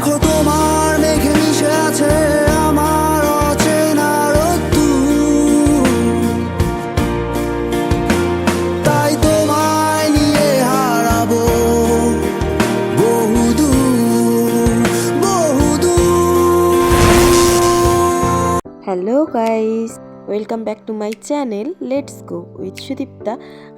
দেখো তোমার মেঘে মিশে আছে আমার অচেনা রোদ্দুর। তাই তোমায় নিয়ে হারাবো বহুদূর বহুদূর hello guys welcome back to my channel let's go with Sudipta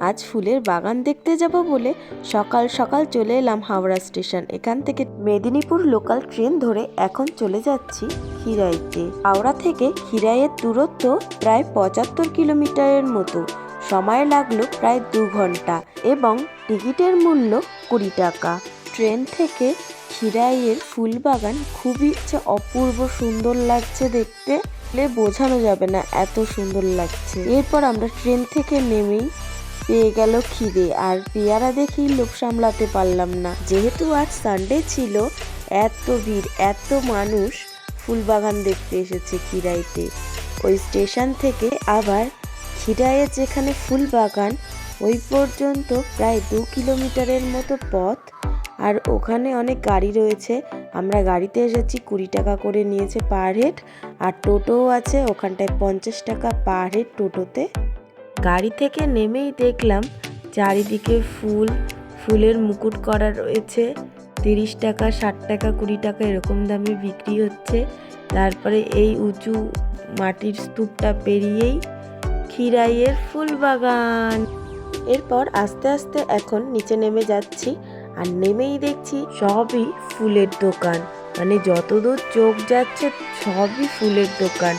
আজ ফুলের বাগান দেখতে যাব বলে সকাল সকাল চলে এলাম হাওড়া স্টেশন। এখান থেকে মেদিনীপুর লোকাল ট্রেন ধরে এখন চলে যাচ্ছি খিরাইতে হাওড়া থেকে খিরাইয়ের দূরত্ব প্রায় পঁচাত্তর কিলোমিটারের মতো। সময় লাগল প্রায় দু ঘণ্টা এবং টিকিটের মূল্য কুড়ি টাকা। ট্রেন থেকে খিরাইয়ের ফুল বাগান খুবই অপূর্ব সুন্দর লাগছে দেখতে। বলে বোঝানো যাবে না এত সুন্দর লাগছে। এরপর আমরা ট্রেন থেকে নেমেই পেয়ে গেল খিদে, আর পেয়ারা দেখেই লোভ সামলাতে পারলাম না। যেহেতু আজ সানডে ছিল, এত ভিড়, এত মানুষ ফুলবাগান দেখতে এসেছে খিরাইতে ওই স্টেশন থেকে আবার খিরাইয়ের যেখানে ফুল বাগান ওই পর্যন্ত প্রায় দু কিলোমিটারের মতো পথ আর ওখানে অনেক গাড়ি রয়েছে। আমরা গাড়িতে এসেছি, কুড়ি টাকা করে নিয়েছে পার হেড আর টোটোও আছে, ওখানটায় পঞ্চাশ টাকা পার হেড টোটোতে। গাড়ি থেকে নেমেই দেখলাম, চারিদিকে ফুল, ফুলের মুকুট করা রয়েছে। তিরিশ টাকা, ষাট টাকা, কুড়ি টাকা এরকম দামে বিক্রি হচ্ছে। তারপরে এই উঁচু মাটির স্তূপটা পেরিয়েই খিরাইয়ের ফুল বাগান। এরপর আস্তে আস্তে এখন নিচে নেমে যাচ্ছি। আর নেমেই দেখছি সবই ফুলের দোকান। মানে যতদূর চোখ যাচ্ছে, সবই ফুলের দোকান।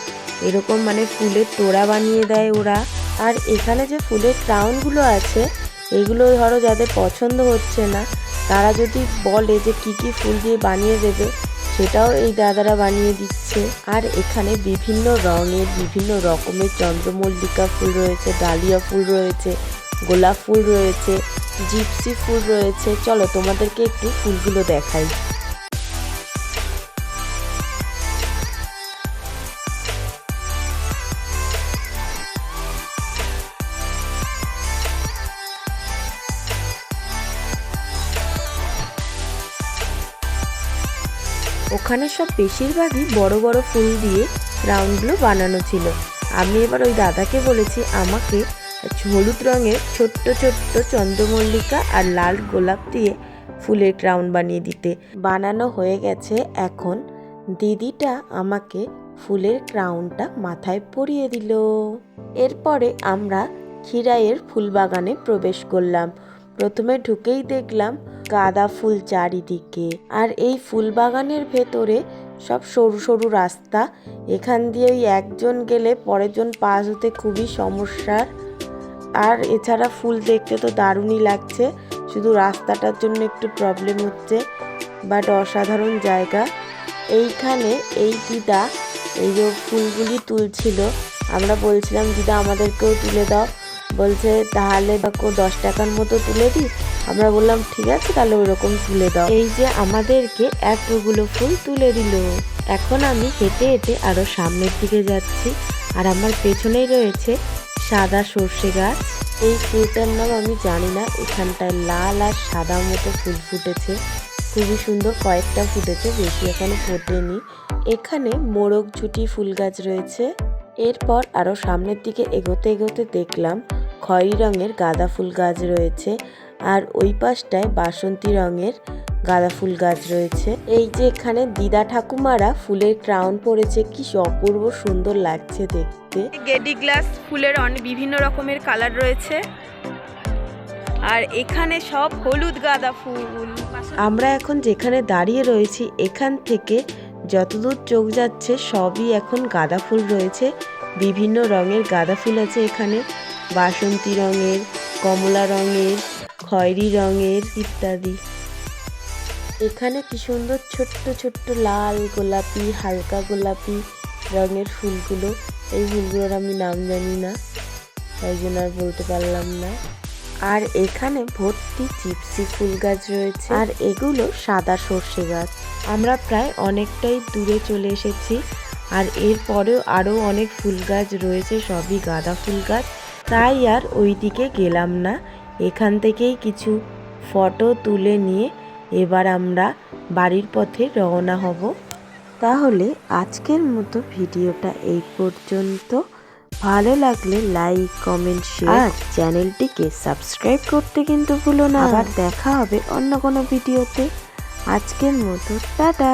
এরকম মানে ফুলের তোড়া বানিয়ে দেয় ওরা। আর এখানে যে ফুলের ক্রাউনগুলো আছে, এগুলো ধরো যাদের পছন্দ হচ্ছে না, তারা যদি বলে যে কি কি ফুল দিয়ে বানিয়ে দেবে, সেটাও এই দাদারা বানিয়ে দিচ্ছে। আর এখানে বিভিন্ন রঙের, বিভিন্ন রকমের চন্দ্রমল্লিকা ফুল রয়েছে, ডালিয়া ফুল রয়েছে গোলাপ ফুল রয়েছে, জিপসি ফুল রয়েছে। চলো তোমাদেরকে একটু ফুলগুলো দেখাই। ওখানে সব বেশিরভাগই বড় বড় ফুল দিয়ে রাউন্ডগুলো বানানো ছিল। আমি এবার ওই দাদাকে বলেছি, আমাকে হলুদ রঙের ছোট্ট ছোট্ট চন্দ্রমল্লিকা আর লাল গোলাপ দিয়ে ফুলের ক্রাউন বানিয়ে দিতে। বানানো হয়ে গেছে এখন দিদিটা আমাকে ফুলের ক্রাউনটা মাথায় পরিয়ে দিল। এরপরে আমরা খিরাইয়ের ফুল বাগানে প্রবেশ করলাম। প্রথমে ঢুকেই দেখলাম গাঁদা ফুল চারিদিকে। আর এই ফুল বাগানের ভেতরে সব সরু সরু রাস্তা। এখান দিয়ে একজন গেলে পরের জন পাস হতে খুবই সমস্যার আর এছাড়া ফুল দেখতে তো দারুণই লাগছে। শুধু রাস্তাটার জন্য একটু প্রবলেম হচ্ছে বাট অসাধারণ জায়গা। এইখানে এই দিদা এই যে ফুলগুলি তুলছিল, আমরা বলছিলাম, দিদা, আমাদেরকেও তুলে দাও। বলছে, তাহলে দশ টাকার মতো তুলে দিই। আমরা বললাম, ঠিক আছে, তাহলে ওরকম তুলে দাও। এই যে আমাদেরকে এতগুলো ফুল তুলে দিল। এখন আমি হেঁটে হেঁটে আরও সামনের দিকে যাচ্ছি, আর আমার পেছনেই রয়েছে সাদা সর্ষে গাছ। এই ফুলটার নাম আমি জানি না, এখানটায় লাল আর সাদা মতো ফুল ফুটেছে। খুবই সুন্দর কয়েকটা ফুটেছে, বেশি এখনও ফোটেনি। এখানে মোরগ ঝুটি ফুল গাছ রয়েছে। এরপর আরও সামনের দিকে এগোতে এগোতে দেখলাম খয়েরি রঙের গাঁদা ফুল গাছ রয়েছে। আর ওই পাশটায় বাসন্তী রঙের গাঁদা ফুল গাছ রয়েছে। এই যে এখানে দিদা ঠাকুমারা ফুলের ক্রাউন পড়েছে কি অপূর্ব সুন্দর লাগছে দেখতে। গেডি গ্লাস ফুলের অনেক বিভিন্ন রকমের কালার রয়েছে। আর এখানে সব হলুদ গাঁদা ফুল। আমরা এখন যেখানে দাঁড়িয়ে রয়েছি এখান থেকে যতদূর চোখ যাচ্ছে সবই এখন গাঁদা ফুল রয়েছে। বিভিন্ন রঙের গাঁদা ফুল আছে এখানে। বাসন্তী রঙের কমলা রঙের খয়েরি রঙের ইত্যাদি। এখানে কি সুন্দর ছোট্ট ছোট্ট লাল গোলাপি, হালকা গোলাপি রঙের ফুলগুলো? এই ফুলগুলোর আমি নাম জানি না, তাই জন্য আর বলতে পারলাম না। আর এখানে ভর্তি চিপসি ফুল গাছ রয়েছে। আর এগুলো সাদা সর্ষে গাছ। আমরা প্রায় অনেকটাই দূরে চলে এসেছি। আর এরপরেও আরও অনেক ফুল গাছ রয়েছে, সবই গাঁদা ফুল গাছ। তাই আর ওই দিকে গেলাম না। এখান থেকেই কিছু ফটো তুলে নিয়ে এবার আমরা বাড়ির পথে রওনা হব। তাহলে আজকের মতো ভিডিওটা এই পর্যন্ত। ভালো লাগলে লাইক, কমেন্ট, শেয়ার চ্যানেলটিকে সাবস্ক্রাইব করতে কিন্তু ভুলো না। আবার দেখা হবে অন্য কোনো ভিডিওতে। আজকের মতো, টাটা!